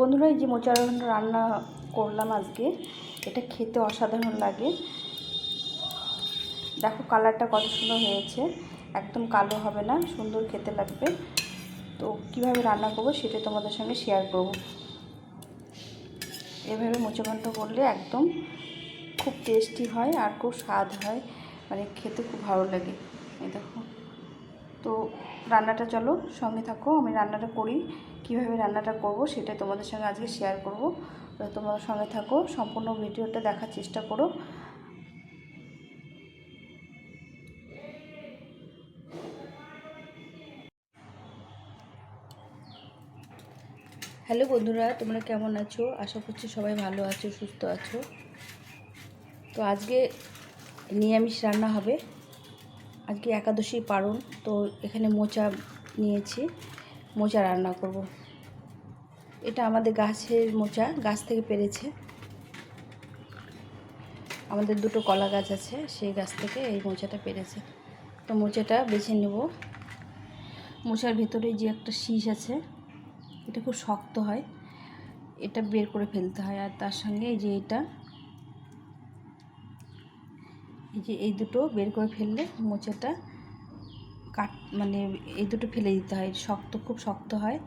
বন্ধুরা, এই যে মোচার রান্না করলাম আজকে, এটা খেতে অসাধারণ লাগে। দেখো কালারটা কত সুন্দর হয়েছে, একদম কালো হবে না, সুন্দর খেতে লাগবে। তো কীভাবে রান্না করব সেটা তোমাদের সঙ্গে শেয়ার করব। এভাবে মোচা ঘন্ট করলে একদম খুব টেস্টি হয় আর খুব স্বাদ হয় মানে খেতে খুব ভালো লাগে। এই দেখো। তো রান্নাটা চলো, সঙ্গে থাকো, আমি রান্নাটা করি। কীভাবে রান্নাটা করব সেটা তোমাদের সঙ্গে আজকে শেয়ার করব। তো তোমরা সঙ্গে থাকো, সম্পূর্ণ ভিডিওটা দেখার চেষ্টা করো। হ্যালো বন্ধুরা, তোমরা কেমন আছো? আশা করছি সবাই ভালো আছো, সুস্থ আছো। তো আজকে নিরামিষ রান্না হবে। আজকে একাদশী পারণ, তো এখানে মোচা নিয়েছি। মোচা রান্না করব। এটা আমাদের গাছের মোচা, গাছ থেকে পেরেছে। আমাদের দুটো কলা গাছ আছে, সেই গাছ থেকে এই মোচাটা পেরেছে। তো মোচাটা বেছে নেব। মোচার ভেতরে যে একটা শীষ আছে, এটা খুব শক্ত হয়। এটা বের করে ফেলতে হয়। আর তার সঙ্গে এই যে এটা, এই যে এই দুটো বের করে ফেললে মোচাটা কাট মানে এই দুটো ফেলে দিতে হয়। শক্ত, খুব শক্ত হয়।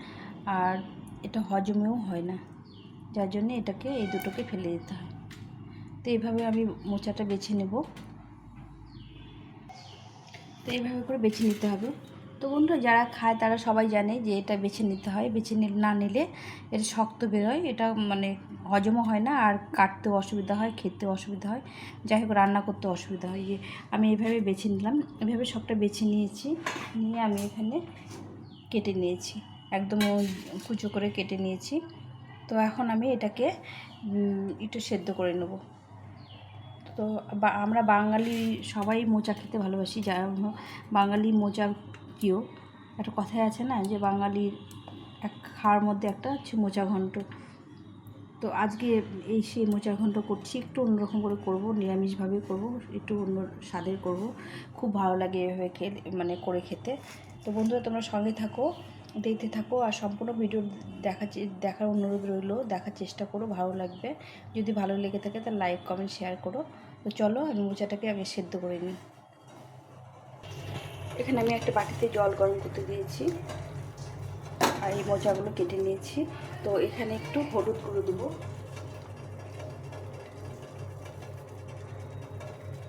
আর এটা হজমেও হয় না। যার জন্য এটাকে, এই দুটোকে ফেলে দিতে হয়। তো এইভাবে আমি মোচাটা বেছে নেব। তো এইভাবে করে বেছে নিতে হবে। তো বন্ধুরা, যারা খায় তারা সবাই জানে যে এটা বেছে নিতে হয়। বেছে না নিলে এটা শক্ত বেরোয়। এটা মানে হজমও হয় না আর কাটতেও অসুবিধা হয়, খেতেও অসুবিধা হয়। যাই হোক, রান্না করতে অসুবিধা হয়। যে আমি এভাবে বেছে নিলাম। এভাবে সবটা বেছে নিয়েছি। নিয়ে আমি এখানে কেটে নিয়েছি। একদম কুচো করে কেটে নিয়েছি। তো এখন আমি এটাকে একটু সেদ্ধ করে নেব। তো আমরা বাঙালি সবাই মোচা খেতে ভালোবাসি। যা বাঙালি মোচা প্রিয় একটা কথাই আছে না যে বাঙালির এক খাওয়ার মধ্যে একটা হচ্ছে মোচা ঘন্ট তো আজকে এই সেই মোচা ঘন্ট করছি, একটু অন্যরকম করে করব, নিরামিষভাবে করব, একটু অন্য স্বাদের করব। খুব ভালো লাগে এভাবে খেলে মানে করে খেতে। তো বন্ধুরা, তোমরা সঙ্গে থাকো, দেখতে থাকো, আর সম্পূর্ণ ভিডিও দেখা দেখার অনুরোধ রইল, দেখার চেষ্টা করো, ভালো লাগবে। যদি ভালো লেগে থাকে তাহলে লাইক কমেন্ট শেয়ার করো। তো চলো, আমি মোচাটাকে আমি সেদ্ধ করে নিই। এখানে আমি একটা বাটিতে জল গরম করতে দিয়েছি। আর এই মোচাগুলো কেটে নিয়েছি। তো এখানে একটু হলুদ গুঁড়ো দেবো।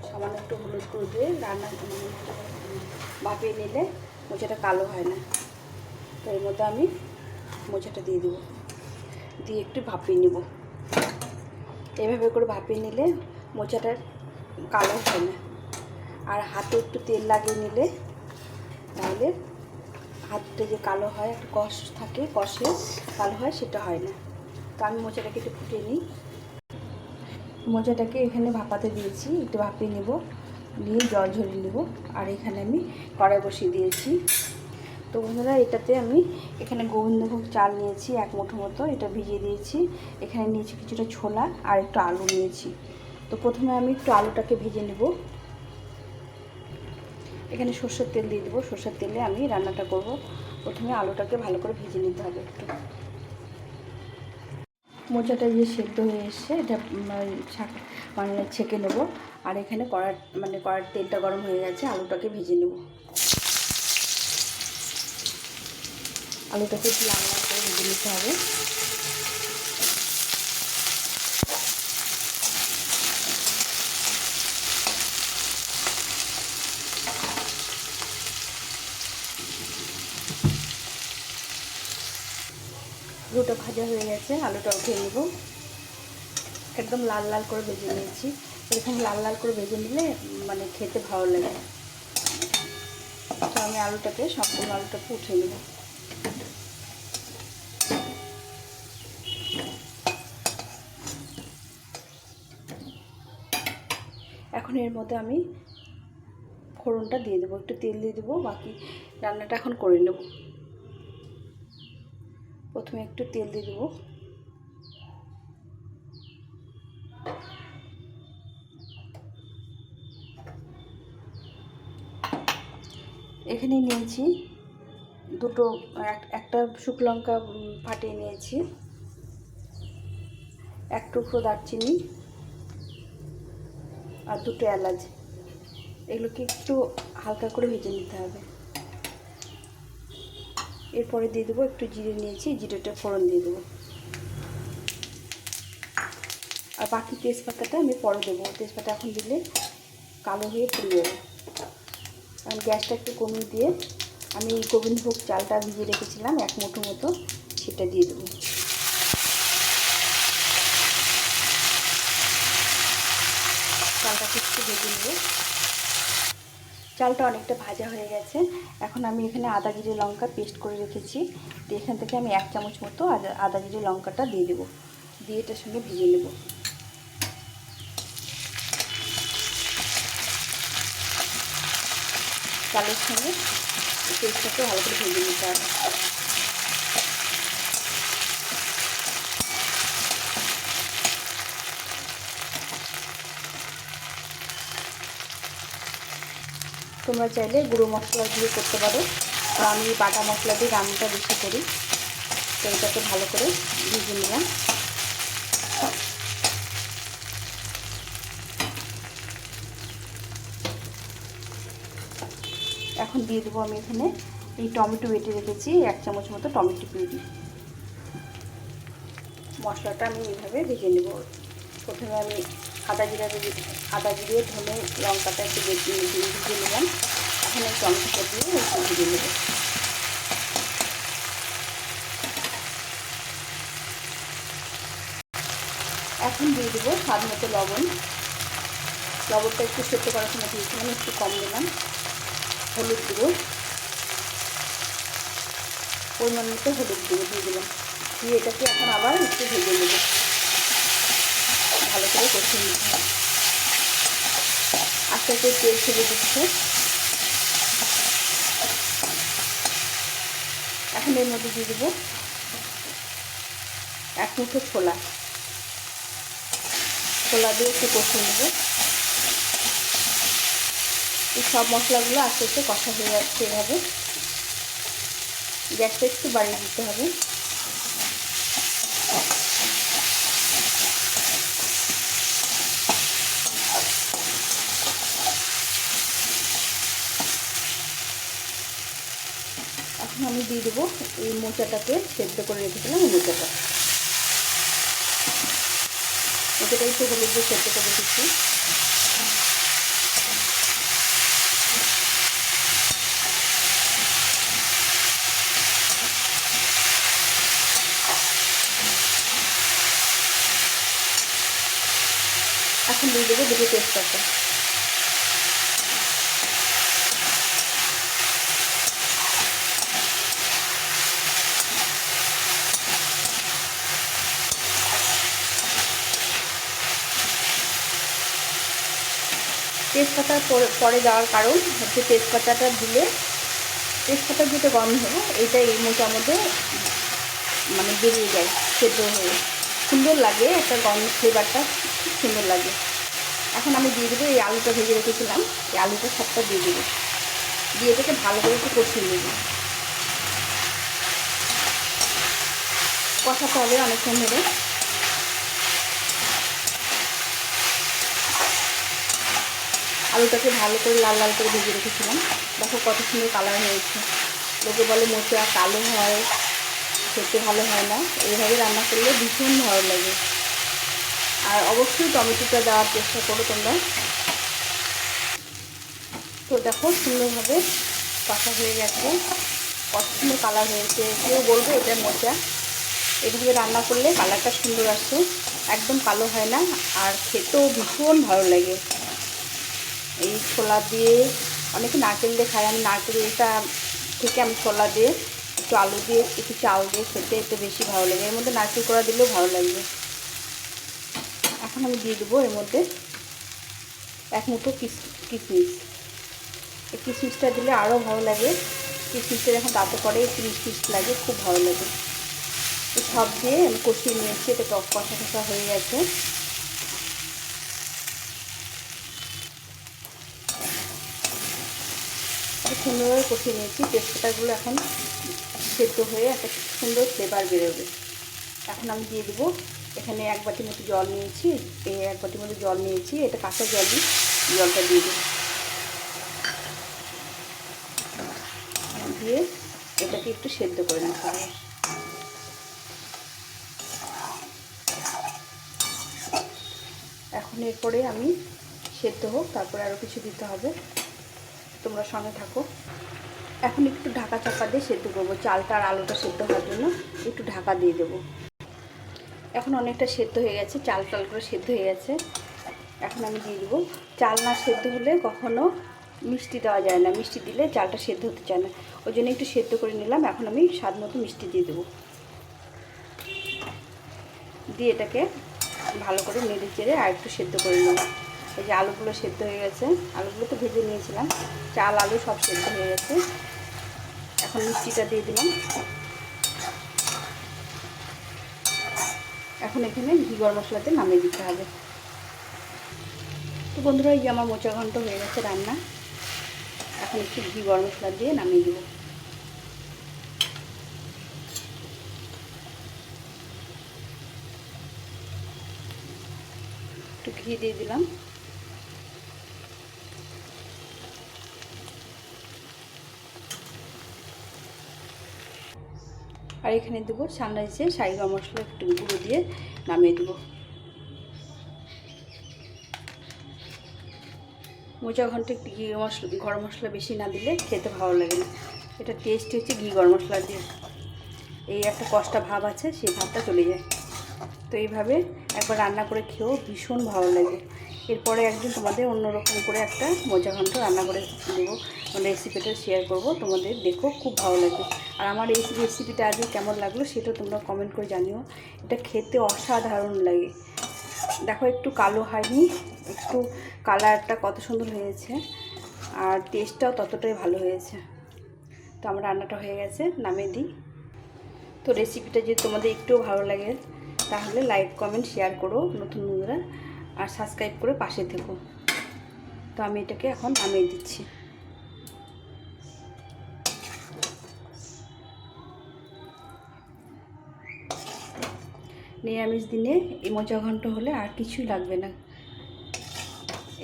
সামান্য একটু হলুদ গুঁড়ো দিয়ে রান্না ভাপিয়ে নিলে মোচাটা কালো হয় না। তো এর মধ্যে আমি মোচাটা দিয়ে দেবো। দিয়ে একটু ভাপিয়ে নেব। এভাবে করে ভাপিয়ে নিলে মোচাটা কালো হয় না। আর হাতে একটু তেল লাগিয়ে নিলে তাহলে হাতটা যে কালো হয়, একটা কষ থাকে, কষে কালো হয়, সেটা হয় না। তো আমি মোচাটাকে একটু ফুটিয়ে নিই। মোচাটাকে এখানে ভাপাতে দিয়েছি, একটু ভাপিয়ে নেব। নিয়ে জল ঝরিয়ে নেব। আর এখানে আমি কড়াই বসিয়ে দিয়েছি। তো বন্ধুরা, এটাতে আমি এখানে গোবিন্দভোগ চাল নিয়েছি, এক মুঠো মতো। এটা ভিজিয়ে দিয়েছি। এখানে নিয়েছি কিছুটা ছোলা আর একটু আলু নিয়েছি। তো প্রথমে আমি একটু আলুটাকে ভেজে নেব। এখানে সর্ষের তেল দিয়ে দেবো। সর্ষের তেলে আমি রান্নাটা করব। প্রথমে আলুটাকে ভালো করে ভেজে নিতে হবে একটু। মোচাটা যে সেদ্ধ হয়ে এসছে, এটা মানে ছেঁকে নেব। আর এখানে কড়ার মানে কড়ার তেলটা গরম হয়ে গেছে, আলুটাকে ভেজে নেব। আলুটাকে একটু লাল লাল করে ভেজে নিতে হবে আলুটা ভাজা হয়ে গেছে আলুটা উঠিয়ে নেব। একদম লাল লাল করে ভেজে নিয়েছি। এরকম লাল লাল করে ভেজে নিলে মানে খেতে ভালো লাগে। তো আমি আলুটাকে, সম্পূর্ণ আলুটাকে উঠিয়ে নেব। এখন এর মধ্যে আমি ফোড়নটা দিয়ে দেবো, একটু তেল দিয়ে দেবো, বাকি রান্নাটা এখন করে নেব। প্রথমে একটু তেল দিয়ে দেবো। এখানে নিয়েছি দুটো একটা শুকলঙ্কা ফাটিয়ে নিয়েছি। এক টুকরো দারচিনি আর দুটো এলাচ। এগুলোকে একটু হালকা করে ভেজে নিতে হবে। এরপরে দিয়ে দেবো একটু জিরে নিয়েছি, জিরেটা ফোড়ন দিয়ে দেবো। আর বাকি তেজপাতাটা আমি পরে দেবো। তেজপাতা এখন দিলে কালো হয়ে পুড়ে যাবে আর গ্যাসটা একটু কমিয়ে দিয়ে আমি গোবিন্দভোগ চালটা ভিজিয়ে রেখেছিলাম, এক মুঠো মতো, সেটা দিয়ে দেবো। চালটা একটু ভেজে নেব। চালটা অনেকটা ভাজা হয়ে গেছে। এখন আমি এখানে আদা, জিরে, লঙ্কা পেস্ট করে রেখেছি। তো এখান থেকে আমি এক চামচ মতো আদা, জিরে, লঙ্কাটা দিয়ে দেবো। দিয়ে এটার সঙ্গে ভিজে নেব। চালের সঙ্গে পেস্টটাকে ভালো করে ভেজে নিতে হবে। তোমরা চাইলে গুঁড়ো মশলা দিয়ে করতে পারো। আমি বাটা মশলা দিয়ে রান্নাটা বেশি করি। তো এটাকে ভালো করে ভেজে নিলাম। এখন দিয়ে দেবো আমি এখানে এই টমেটো বেটে রেখেছি, এক চামচ মতো টমেটো পিউরি মশলাটা আমি এইভাবে ভেজে নেব। প্রথমে আমি আদা জিরা আদা দিয়ে ধনে লঙ্কাটা একটু ভেজে ভিজে নিলাম। এখন এই টমেটোটা দিয়ে একটু ভেজে নেব। এখন দিয়ে দেবো স্বাদ মতো লবণ। লবণটা একটু সেদ্ধ করার সময় দিয়েছিলাম একটু কম দিলাম। হলুদ গুঁড়ো। পরিমাণ মতো হলুদ গুঁড়ো দিয়ে দিলাম। দিয়ে এটাকে এখন আবার একটু ভেজে নেব। ভালো করে কষিয়ে নিতে হবে। আস্তে তেল ছেড়ে দিচ্ছে। এখন এর মধ্যে দিয়ে দেবো এক মুঠো ছোলা। ছোলা দিয়ে একটু কষিয়ে নেব। এই সব মশলাগুলো আস্তে আস্তে কষা হয়ে যাচ্ছে এভাবে গ্যাসটা একটু বাড়িয়ে দিতে হবে এখন আমি দিয়ে দেবো এই মোচাটাকে সেদ্ধ করে রেখেছিলাম এই মোচাটা। মোচাটা একটু হলুদ দিয়ে সেদ্ধ করে রেখেছি। এখন দিয়ে দেবো দুটো তেজপাতা। তেজপাতা পরে দেওয়ার কারণ হচ্ছে তেজপাতাটা দিলে তেজপাতার যেটা গন্ধ এইটা এই মোটার মধ্যে মানে বেরিয়ে যায়, সেদ্ধ হয়ে। সুন্দর লাগে, একটা গন্ধ ফ্লেভারটা খুব সুন্দর লাগে। এখন আমি দিয়ে দেবো এই আলুটা ভেজে রেখেছিলাম, এই আলুটা সবটা দিয়ে দেবো। দিয়ে এটাকে ভালো করে একটু কষিয়ে নেব। কষাতে হবে অনেকক্ষণ ধরে। আলুটাকে ভালো করে লাল লাল করে ভেজে রেখেছিলাম। দেখো কত সুন্দর কালার হয়েছে। লোকে বলে মোচা কালো হয়, খেতে ভালো হয় না। এইভাবে রান্না করলে ভীষণ ভালো লাগে। আর অবশ্যই টমেটোটা দেওয়ার চেষ্টা করো তোমরা। তো দেখো সুন্দরভাবে পাকা হয়ে গেছে। কত সুন্দর কালার হয়েছে। কেউ বলবে এটা মোচা। এভাবে রান্না করলে কালারটা সুন্দর আসে। একদম কালো হয় না। আর খেতেও ভীষণ ভালো লাগে। এই ছোলা দিয়ে, অনেকে নারকেল দিয়ে খায়, আমি নারকেলটা থেকে আমি ছোলা দিয়ে, একটু আলু দিয়ে, একটু চাল দিয়ে খেতে একটু বেশি ভালো লাগে। এর মধ্যে নারকেল করা দিলেও ভালো লাগবে এখন আমি দিয়ে দেবো এর মধ্যে এক মুঠো কিশমিশ এই কিশমিশটা দিলে আরও ভালো লাগে। কিশমিশটা যখন তাতে করে একটু মিষ্টি লাগে, খুব ভালো লাগে। সব দিয়ে আমি কষিয়ে নিয়েছি, এটা কষা কষা হয়ে গেছে। সুন্দরভাবে কষিয়ে নিয়েছি। তেজপাতাগুলো এখন সেদ্ধ হয়ে একটা সুন্দর ফ্লেভার বেরোবে। এখন আমি দিয়ে দেবো। এখানে এক বাটির মতো জল নিয়েছি। এই এক বাটির মতো জল নিয়েছি। এটা কাঁচা জল দিই। জলটা দিয়ে দিই দিয়ে এটাকে একটু সেদ্ধ করে নিতে হবে। এখন এরপরে আমি সেদ্ধ হোক, তারপরে আরও কিছু দিতে হবে। তোমরা সঙ্গে থাকো। এখন একটু ঢাকা চাপা দিয়ে সেদ্ধ করব। চালটা আর আলুটা সেদ্ধ হওয়ার জন্য একটু ঢাকা দিয়ে দেবো। এখন অনেকটা সেদ্ধ হয়ে গেছে, চাল টাল করে সেদ্ধ হয়ে গেছে। এখন আমি দিয়ে দেবো। চাল না সেদ্ধ হলে কখনো মিষ্টি দেওয়া যায় না। মিষ্টি দিলে চালটা সেদ্ধ হতে চায় না। ওই জন্য একটু সেদ্ধ করে নিলাম। এখন আমি স্বাদ মতো মিষ্টি দিয়ে দেবো। দিয়ে এটাকে ভালো করে নেড়ে চেড়ে আর একটু সেদ্ধ করে নেব। এই যে আলুগুলো সেদ্ধ হয়ে গেছে। আলুগুলো তো ভেজে নিয়েছিলাম। চাল, আলু সব সেদ্ধ হয়ে গেছে। এখন মিষ্টিটা দিয়ে দিলাম। এখন এখানে ঘি গরম মশলাতে নামিয়ে দিতে হবে। তো বন্ধুরা, এই যে আমার মোচা ঘন্ট হয়ে গেছে রান্না। এখন একটু ঘি গরম মশলা দিয়ে নামিয়ে দেবো। একটু ঘি দিয়ে দিলাম। আর এখানে দেবো সানরাইজে গরম মশলা, একটু গুঁড়ো দিয়ে নামিয়ে দেবো। মোচা ঘণ্টা একটু ঘি মশলা, গরম মশলা বেশি না দিলে খেতে ভালো লাগে না। এটা টেস্ট হচ্ছে ঘি, গরম মশলা দিয়ে। এই একটা কষ্টা ভাব আছে সেই ভাবটা চলে যায়। তো এইভাবে একবার রান্না করে খেয়েও ভীষণ ভালো লাগে। এরপরে একদিন তোমাদের অন্যরকম করে একটা মোচা ঘন্ট রান্না করে দেবো। রেসিপিটা শেয়ার করব। তোমাদের দেখো খুব ভালো লাগবে। আর আমার এই রেসিপিটা আজকে কেমন লাগল সেটা তোমরা কমেন্ট করে জানিও। এটা খেতে অসাধারণ লাগে। দেখো একটু কালো হয়নি, একটু কালারটা কত সুন্দর হয়েছে। আর টেস্টটাও ততটাই ভালো হয়েছে। তো আমার রান্নাটা হয়ে গেছে, নামিয়ে দিই। তো রেসিপিটা যদি তোমাদের একটুও ভালো লাগে, তাহলে লাইক কমেন্ট শেয়ার করো নতুন বন্ধুরা। আর সাবস্ক্রাইব করে পাশে থেকো। তো আমি এটাকে এখন নামিয়ে দিচ্ছি। নিরামিষ দিনে এই মোচা ঘন্ট হলে আর কিছুই লাগবে না।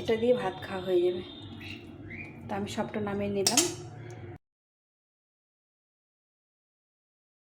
এটা দিয়ে ভাত খাওয়া হয়ে যাবে। তা আমি সবটা নামিয়ে নিলাম।